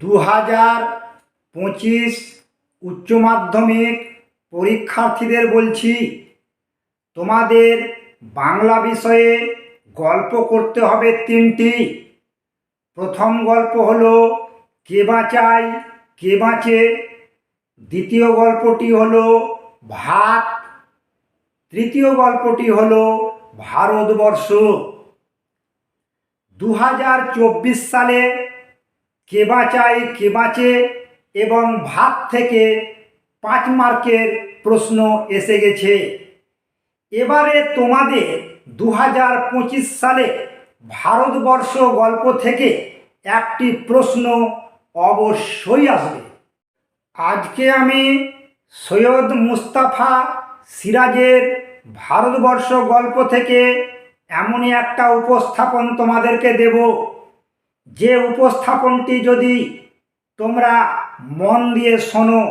দু হাজার পঁচিশ উচ্চ মাধ্যমিক পরীক্ষার্থীদের বলছি, তোমাদের বাংলা বিষয়ে গল্প করতে হবে তিনটি। প্রথম গল্প হলো, কে বাঁচায়, কে বাঁচে? দ্বিতীয় গল্পটি হলো, ভাত। তৃতীয় গল্পটি হলো, ভারতবর্ষ। দু হাজার চব্বিশ সালে কে বাঁচায়, কে বাঁচে এবং ভাত থেকে পাঁচ মার্কের প্রশ্ন এসে গেছে। এবারে তোমাদের দু হাজার পঁচিশ সালে ভারতবর্ষ গল্প থেকে একটি প্রশ্ন অবশ্যই আসবে। আজকে আমি সৈয়দ মুস্তাফা সিরাজের ভারতবর্ষ গল্প থেকে এমনই একটা উপস্থাপন তোমাদেরকে দেব। যে উপস্থাপনটি যদি তোমরা মন দিয়ে শোনো,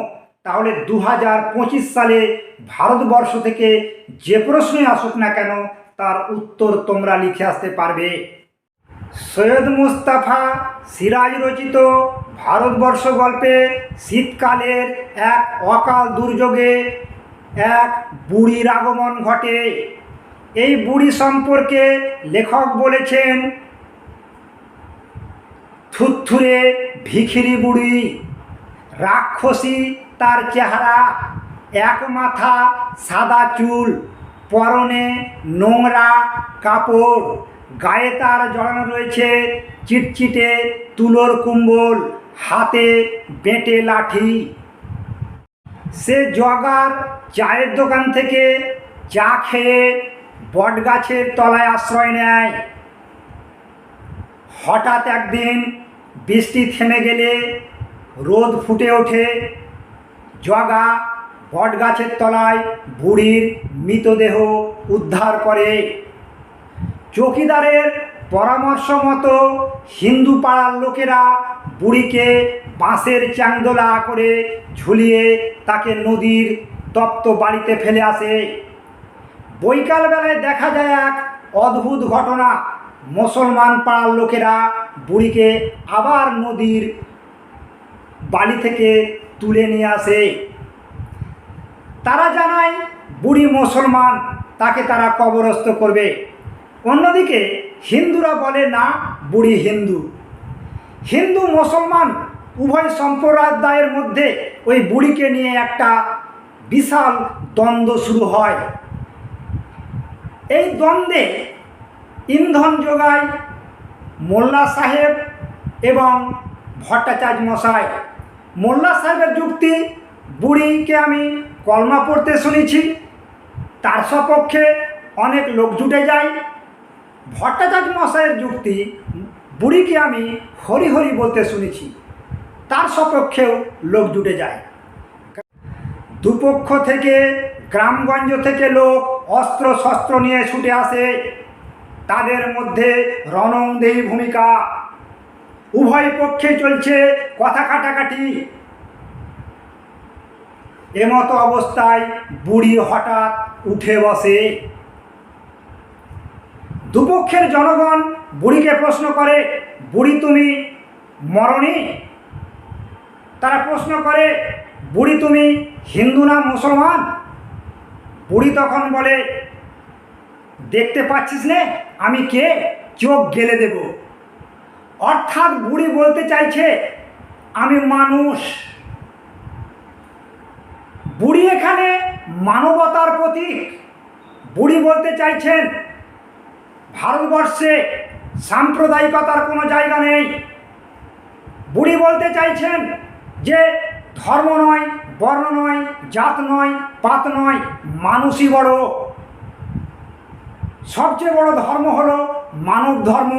তাহলে দু হাজার পঁচিশ সালে ভারতবর্ষ থেকে যে প্রশ্নই আসুক না কেন, তার উত্তর তোমরা লিখে আসতে পারবে। সৈয়দ মুস্তাফা সিরাজ রচিত ভারতবর্ষ গল্পে শীতকালের এক অকাল দুর্যোগে এক বুড়ির আগমন ঘটে। এই বুড়ি সম্পর্কে লেখক বলেছেন থুরথুরে ভিখিরি বুড়ি। রাক্ষসী তার চেহারা, এক মাথা সাদা চুল, পরনে নোংরা কাপড়, গায়ে তার জড়ানো রয়েছে চিটচিটে তুলোর কুম্বল, হাতে বেঁটে লাঠি। সে জগার চায়ের দোকান থেকে চা খেয়ে বটগাছের তলায় আশ্রয় নেয়। হঠাৎ একদিন বৃষ্টি থেমে গেলে রোদ ফুটে ওঠে। জগা বটগাছের তলায় বুড়ির মৃতদেহ উদ্ধার করে। চৌকিদারের পরামর্শ মতো হিন্দু পাড়ার লোকেরা বুড়িকে বাঁশের চ্যাংদোলা করে ঝুলিয়ে তাকে নদীর তপ্ত বাড়িতে ফেলে আসে। বৈকালবেলায় দেখা যায় এক অদ্ভুত ঘটনা। মুসলমান পাড়ার লোকেরা বুড়িকে আবার নদীর বাড়ি থেকে তুলে নিয়ে আসে। তারা জানায়, বুড়ি মুসলমান, তাকে তারা কবরস্থ করবে। অন্যদিকে হিন্দুরা বলে, না, বুড়ি হিন্দু। হিন্দু মুসলমান উভয় সম্প্রদায়ের মধ্যে ওই বুড়িকে নিয়ে একটা বিশাল দ্বন্দ্ব শুরু হয়। এই দ্বন্দ্বে ইন্ধন যোগায় মোল্লা সাহেব এবং ভট্টাচার্য মশাই। মোল্লা সাহেবের যুক্তি, বুড়িকে আমি কলমা পড়তে শুনেছি। তার সপক্ষে অনেক লোক জুটে যায়। ভট্টাচার্য মশাইয়ের যুক্তি, বুড়িকে আমি হরি হরি বলতে শুনেছি। তার সপক্ষেও লোক জুটে যায়। দুপক্ষ থেকে, গ্রামগঞ্জ থেকে লোক অস্ত্র শস্ত্র নিয়ে ছুটে আসে। তাদের মধ্যে রণংদেহী ভূমিকা। উভয় পক্ষে চলছে কথা কাটাকাটি। এমতো অবস্থায় বুড়ি হঠাৎ উঠে বসে। দুপক্ষের জনগণ বুড়িকে প্রশ্ন করে, বুড়ি তুমি মরণী তারা প্রশ্ন করে, বুড়ি তুমি হিন্দু না মুসলমান? বুড়ি তখন বলে, দেখতে পাচ্ছিস নে? আমি কে? চোখ গেলে দেব। অর্থাৎ বুড়ি বলতে চাইছে, আমি মানুষ। বুড়ি এখানে মানবতার প্রতীক। বুড়ি বলতে চাইছেন, ভারতবর্ষে সাম্প্রদায়িকতার কোনো জায়গা নেই। বুড়ি বলতে চাইছেন যে, ধর্ম নয়, বর্ণ নয়, জাত নয়, পাত নয়, মানুষই বড়। সবচেয়ে বড় ধর্ম হলো মানব ধর্ম।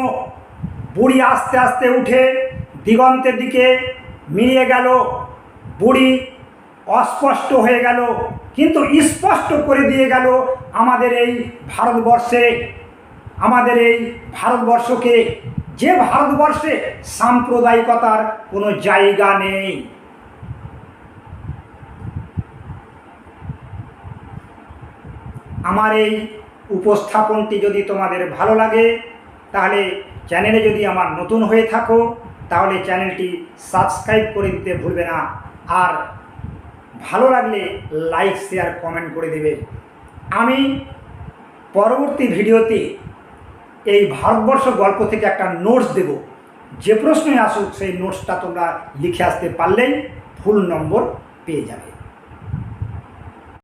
বুড়ি আস্তে আস্তে উঠে দিগন্তের দিকে মিলিয়ে গেল। বুড়ি অস্পষ্ট হয়ে গেল, কিন্তু স্পষ্ট করে দিয়ে গেল আমাদের এই ভারতবর্ষে। আমাদের এই ভারতবর্ষকে, যে ভারতবর্ষে সাম্প্রদায়িকতার কোনো জায়গা নেই। আমার এই উপস্থাপনটি যদি তোমাদের ভালো লাগে, তাহলে চ্যানেলে যদি আমার নতুন হয়ে থাকো, তাহলে চ্যানেলটি সাবস্ক্রাইব করে দিতে ভুলবে না। আর ভালো লাগলে লাইক, শেয়ার, কমেন্ট করে দেবে। আমি পরবর্তী ভিডিওতে এই ভারতবর্ষ গল্প থেকে একটা নোটস দেব। যে প্রশ্নই আসুক, সেই নোটসটা তোমরা লিখে আসতে পারলেই ফুল নম্বর পেয়ে যাবে।